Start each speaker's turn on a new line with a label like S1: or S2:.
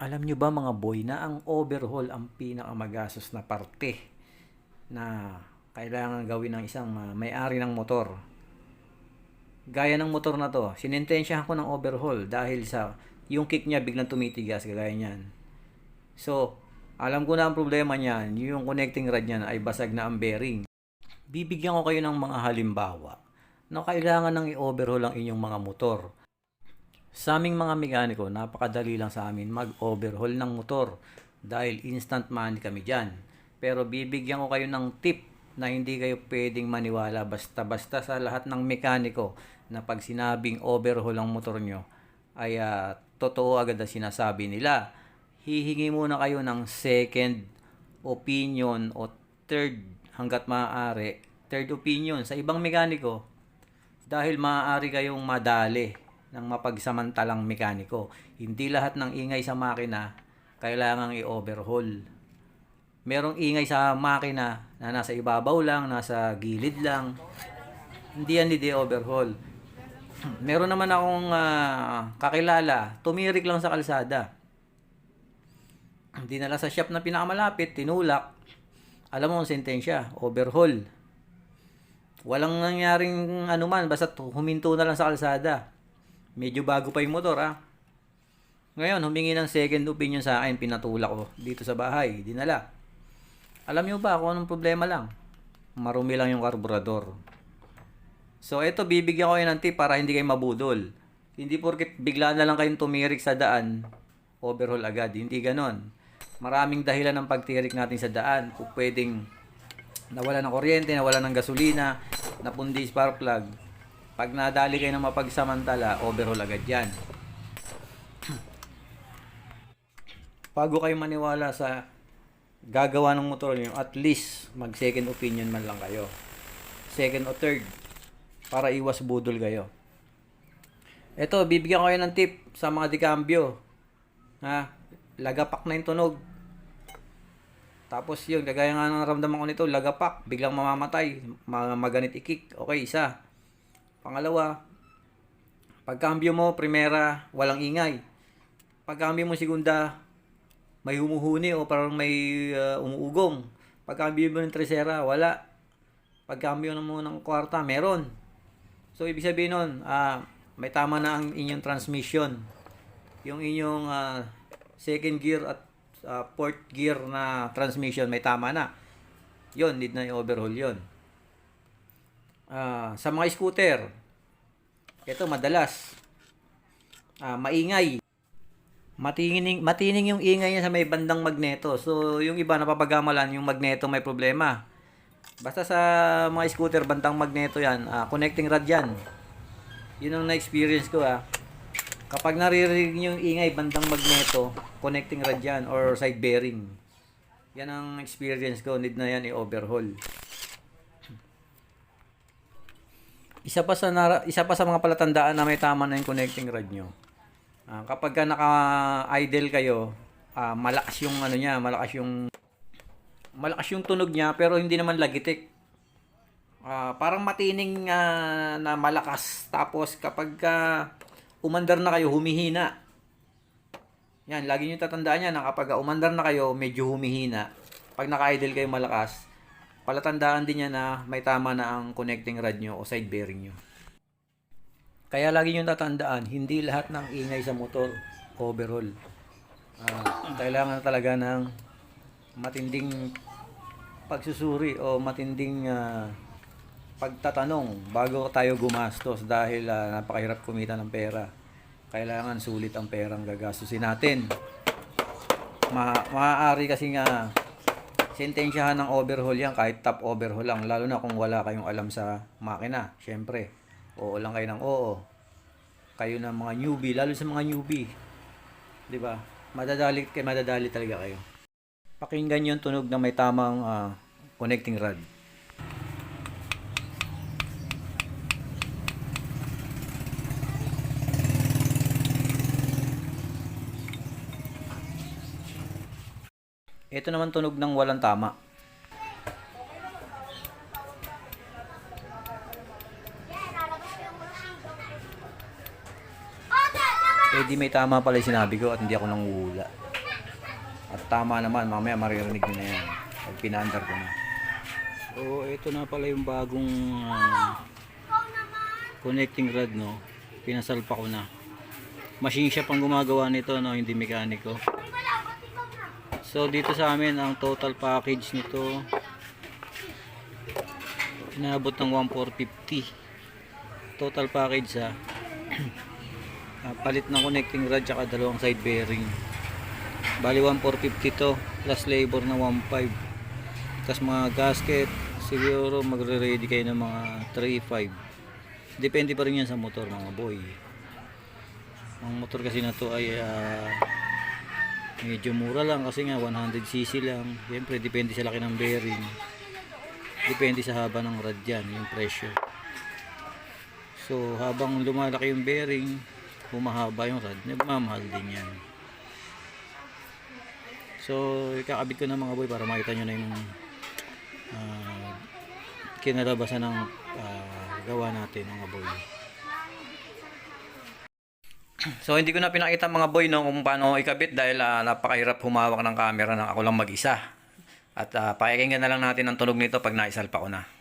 S1: Alam nyo ba mga boy na ang overhaul ang pinakamagastos na parte na kailangan gawin ng isang ah, may-ari ng motor. Gaya ng motor na to, sinintensyahan ko ng overhaul dahil sa yung kick niya biglang tumitigas kagaya niyan. So, alam ko na ang problema niyan, yung connecting rod niyan ay basag na ang bearing. Bibigyan ko kayo ng mga halimbawa na kailangan nang i-overhaul ang inyong mga motor. Sa aming mga mekaniko, napakadali lang sa amin mag-overhaul ng motor dahil instant money kami dyan. Pero bibigyan ko kayo ng tip na hindi kayo pwedeng maniwala basta-basta sa lahat ng mekaniko na pag sinabing overhaul ang motor nyo ay ah, totoo agad ang sinasabi nila. Hihingi muna kayo ng second opinion o third hanggat maaari. Third opinion sa ibang mekaniko dahil maaari kayong madali ng mapagsamantalang mekaniko. Hindi lahat ng ingay sa makina kailangang i-overhaul. Merong ingay sa makina na nasa ibabaw lang, nasa gilid lang. Hindi yan hindi overhaul. Meron naman akong ah, kakilala, tumirik lang sa kalsada. Dinala sa shop na pinakamalapit, tinulak. Alam mo ang sentensya, overhaul. Walang nangyaring anuman, basta huminto na lang sa kalsada. Medyo bago pa yung motor, ah. Ngayon, humingi ng second opinion sa akin, pinatulak ko dito sa bahay, dinala. Alam nyo ba kung anong problema lang? Marumi lang yung karburador. So, ito, bibigyan ko kayo ng tip para hindi kayo mabudol. Hindi porket bigla na lang kayong tumirik sa daan, overhaul agad. Hindi ganon. Maraming dahilan ng pagtirik natin sa daan. Kung pwedeng nawala ng kuryente, nawala ng gasolina, napundi spark plug. Pag nadali kayo ng mapagsamantala, overhaul agad yan. Bago kayo maniwala sa gagawa ng motor nyo, at least mag second opinion man lang kayo. Second o third para iwas budol kayo. Ito, bibigyan ko kayo ng tip sa mga dikambyo. Ha? Lagapak na yung tunog. Tapos yun, kagaya nga ng naramdaman ko nito, lagapak, biglang mamamatay, ma- maganit ikik. Okay, isa. Pangalawa, pagkambyo mo, primera, walang ingay. Pagkambyo mo, segunda, may humuhuni o parang may uh, umuugong. Pagkambyo mo ng tresera, wala. Pagkambyo mo ng kwarta, meron. So, ibig sabihin nun, ah, may tama na ang inyong transmission. Yung inyong ah, second gear at ah, fourth gear na transmission, may tama na. Yun, need na i-overhaul yun. Ah, sa mga scooter, ito madalas, ah, maingay. Matining, matining yung ingay niya sa may bandang magneto. So, yung iba napapagamalan, yung magneto may problema. Basta sa mga scooter, bandang magneto yan, ah, connecting rod yan. Yun ang na-experience ko ah. Kapag naririnig yung ingay, bandang magneto, connecting rod yan, or side bearing. Yan ang experience ko, need na yan i-overhaul. Isa pa sa nara- isa pa sa mga palatandaan na may tama na yung connecting rod nyo. Ah, kapag ka naka-idle kayo, ah, malakas yung ano niya, malakas yung malakas yung tunog niya pero hindi naman lagitik. Ah, parang matining ah, na malakas tapos kapag ka umandar na kayo humihina. Yan, lagi niyo tatandaan yan na kapag umandar na kayo medyo humihina. Pag naka-idle kayo malakas, palatandaan din niya na may tama na ang connecting rod nyo o side bearing nyo. Kaya lagi nyo tatandaan, hindi lahat ng ingay sa motor overall. Ah, kailangan talaga ng matinding pagsusuri o matinding ah, pagtatanong bago tayo gumastos dahil ah, napakahirap kumita ng pera. Kailangan sulit ang perang gagastusin natin. Ma maaari kasi nga sentensyahan ng overhaul yan kahit top overhaul lang lalo na kung wala kayong alam sa makina. Syempre, oo lang kayo ng oo. Kayo ng mga newbie, lalo sa mga newbie. 'Di ba? Madadali kay madadali talaga kayo. Pakinggan yung tunog na may tamang ah, connecting rod. Ito naman tunog ng walang tama. Eh di may tama pala yung sinabi ko at hindi ako nanguhula. At tama naman, mamaya maririnig nyo na yan. Pag pinaandar ko na. So, ito na pala yung bagong ah, connecting rod, no? Pinasalpa ko na. Machine shop ang gumagawa nito, no? Hindi mekaniko. So, dito sa amin, ang total package nito, inaabot ng 1,450. Total package, ha? Ah, palit ng connecting rod, tsaka dalawang side bearing. Bali 1,450 to, plus labor na 1,500. Tapos mga gasket, siguro magre-ready kayo ng mga 3,500. Depende pa rin yan sa motor mga boy. Ang motor kasi na to ay ah, medyo mura lang kasi nga 100cc lang. Siyempre depende sa laki ng bearing. Depende sa haba ng rad yan, yung presyo. So habang lumalaki yung bearing, humahaba yung rad, nagmamahal din yan. So ikakabit ko na mga boy para makita nyo na yung ah, kinalabasan ng ah, gawa natin mga boy. So hindi ko na pinakita mga boy no kung paano ikabit dahil ah, napakahirap humawak ng camera ng ako lang mag-isa. At uh, pakinggan na lang natin ang tunog nito pag naisalpa ko na.